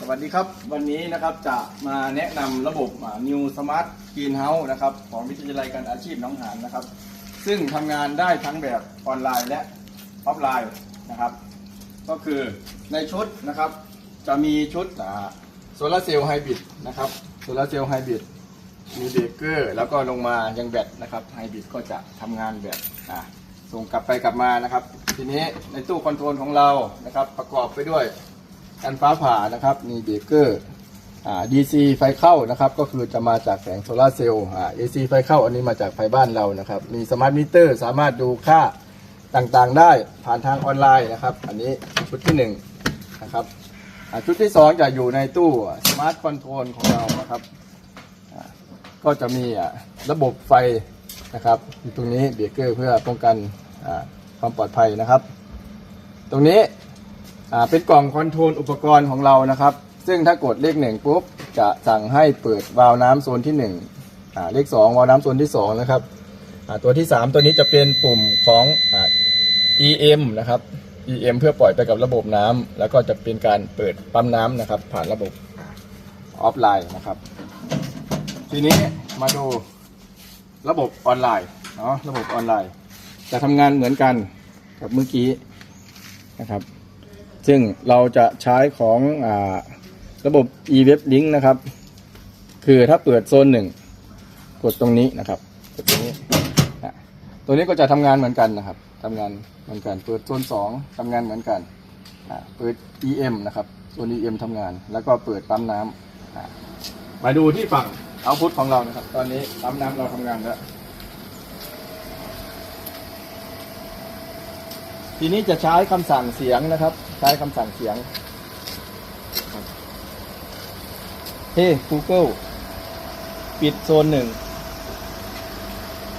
สวัสดีครับวันนี้นะครับจะมาแนะนำระบบ New Smart Greenhouse นะครับของวิทยาลัยการอาชีพน้องหานนะครับ ซึ่งทำงานได้ทั้งแบบออนไลน์และออฟไลน์นะครับ ก็คือในชุดนะครับจะมีชุดโซลาเซลล์ไฮบริดนะครับโซลาเซลล์ไฮบริดมีเบรกเกอร์แล้วก็ลงมายังแบตนะครับไฮบริดก็จะทำงานแบบส่งกลับไปกลับมานะครับ ทีนี้ในตู้คอนโทรลของเรานะครับประกอบไปด้วย กันฟ้าผ่านะครับ มีเบรกเกอร์อ่า DC ไฟเข้านะครับ ก็คือจะมาจากแผงโซลาร์เซลล์อ่า AC ไฟเข้าอันนี้มาจากไฟบ้านเรานะครับ มีสมาร์ทมิเตอร์ สามารถดูค่าต่างๆ ได้ผ่านทางออนไลน์นะครับ อันนี้ชุดที่หนึ่งนะครับชุดที่สองจะอยู่ในตู้สมาร์ทคอนโทรลของเรานะครับ ก็จะมีระบบไฟนะครับอยู่ตรงนี้เบรกเกอร์เพื่อป้องกันความปลอดภัยนะครับ ตรงนี้ อ่าเป็นกล่องคอนโทรลอุปกรณ์ของเรานะครับ ซึ่งถ้ากดเลขหนึ่งปุ๊บจะสั่งให้เปิดวาล์วน้ำโซนที่หนึ่งอ่าเลขสองวาล์วน้ำโซนที่สองนะครับอ่าตัวที่สามตัวนี้จะเป็นปุ่มของอ่า EM นะครับ EM เพื่อปล่อยไปกับระบบน้ำแล้วก็จะเป็นการเปิดปั๊มน้ำนะครับ ผ่านระบบออฟไลน์นะครับ ทีนี้มาดูระบบออนไลน์เนาะระบบออนไลน์ จะทำงานเหมือนกันกับเมื่อกี้นะครับ ซึ่งเราจะใช้ของอาระบบ e-web link นะครับ คือถ้าเปิดโซนหนึ่งกดตรงนี้นะครับกดตรงนี้อะตัวนี้ก็จะทำงานเหมือนกันนะครับทำงานเหมือนกันเปิดโซนสองทำงานเหมือนกันอะเปิด em นะครับโซน em ทำงาน แล้วก็เปิดปั๊มน้ำอะมาดูที่ฝั่งเอาพุทของเรานะครับ ตอนนี้ปั๊มน้ำเราทำงานแล้ว ทีนี้จะใช้คำสั่งเสียงนะครับ ใช้คำสั่งเสียงครับเฮ้ Google ปิดโซนหนึ่ง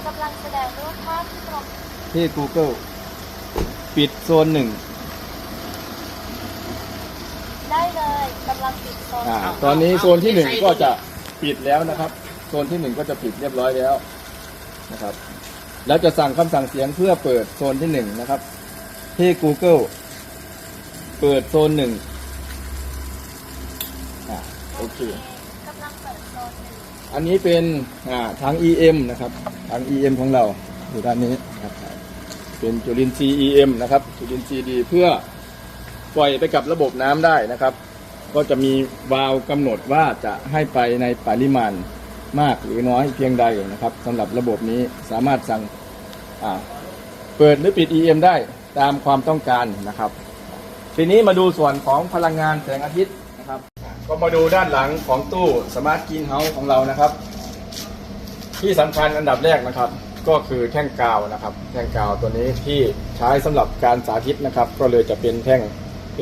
กำลังแสดงรูปภาพที่ตรงเฮ้ Google ปิดโซนหนึ่งได้เลยกำลังปิดโซนอ่าตอนนี้โซนที่หนึ่งก็จะปิดแล้วนะครับ โซนที่หนึ่งก็จะปิดเรียบร้อยแล้วนะครับ แล้วจะสั่งคำสั่งเสียงเพื่อเปิดโซนที่หนึ่งนะครับ เฮ้ Google เปิดโซนหนึ่งอ่าโอเคกำลังเปิดโซนหนึ่งอันนี้เป็นอ่าทาง EM นะครับทาง EM ของเราอยู่ด้านนี้ครับเป็นจุลินทรีย์ EM นะครับจุลินทรีย์ดีเพื่อปล่อยไปกับระบบน้ำได้นะครับ ก็จะมีวาล์วกำหนดว่าจะให้ไปในปริมาณมากหรือน้อยเพียงใดนะครับสำหรับระบบนี้สามารถสั่งอ่าเปิดหรือปิด EM ได้ ตามความต้องการนะครับ ทีนี้มาดูส่วนของพลังงานแสงอาทิตย์นะครับ ก็มาดูด้านหลังของตู้สมาร์ทกรีนเฮาส์ของเรานะครับ ที่สำคัญอันดับแรกนะครับ ก็คือแท่งกาวนะครับ แท่งกาวตัวนี้ที่ใช้สำหรับการสาธิตนะครับ ก็เลยจะเป็นแท่ง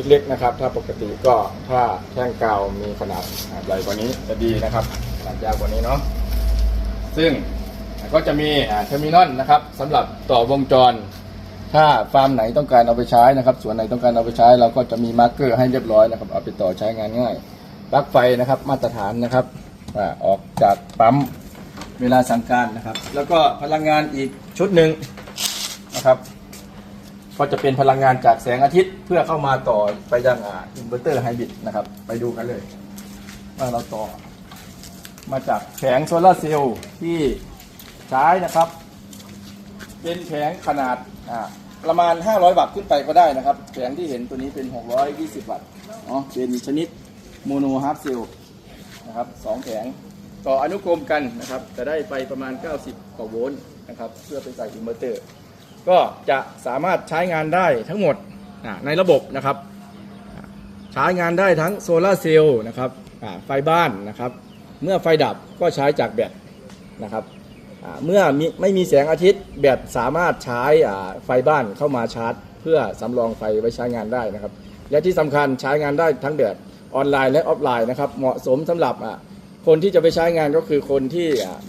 เล็กๆนะครับ ถ้าปกติก็ถ้าแท่งกาวมีขนาดใหญ่กว่านี้จะดีนะครับขนาดยาวกว่านี้เนาะซึ่งก็จะมีเทอร์มินอลนะครับสำหรับต่อวงจร ถ้าฟาร์มไหนต้องการเอาไปใช้นะครับส่วนไหนต้องการเอาไปใช้เราก็จะมีมาร์กเกอร์ให้เรียบร้อยนะครับเอาไปต่อใช้งานง่ายปลั๊กไฟนะครับมาตรฐานนะครับออกจากปั๊มเวลาสั่งการนะครับ แล้วก็พลังงานอีกชุดหนึ่งนะครับก็จะเป็นพลังงานจากแสงอาทิตย์เพื่อเข้ามาต่อไปยังอินเวอร์เตอร์ไฮบริดนะครับ ไปดูกันเลยว่าเราต่อ มาจากแผงโซลาร์เซลล์ที่ใช้นะครับ เป็นแผงขนาดประมาณ 500 วัตต์ขึ้นไปก็ได้นะครับ แผงที่เห็นตัวนี้เป็น 620 วัตต์เนาะเป็นชนิดโมโนฮาร์ฟเซลนะครับสองแผงต่ออนุกรมกันนะครับ จะได้ไปประมาณ 90 กว่าโวลต์นะครับ เพื่อไปใส่อินเวอร์เตอร์ ก็จะสามารถใช้งานได้ทั้งหมดในระบบนะครับ ใช้งานได้ทั้งโซลาเซลล์นะครับไฟบ้านนะครับ เมื่อไฟดับก็ใช้จากแบตนะครับ เมื่อมไม่มีแสงอาทิตย์แบตสามารถใช้ไฟบ้านเข้ามาชาร์จ เพื่อสำรองไฟไว้ใช้งานได้นะครับ และที่สำคัญใช้งานได้ทั้งแบบออนไลน์และออฟไลน์นะครับ เหมาะสมสำหรับคนที่จะไปใช้งานก็คือคนที่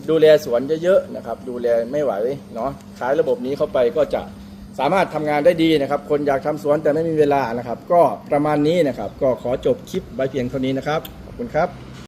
ดูแลสวนเยอะๆนะครับดูแลไม่ไหวเนาะขายระบบนี้เข้าไปก็จะสามารถทำงานได้ดีนะครับ คนอยากทำสวนแต่ไม่มีเวลานะครับ ก็ประมาณนี้นะครับ ก็ขอจบคลิปไว้เพียงเท่านี้นะครับ ขอบคุณครับ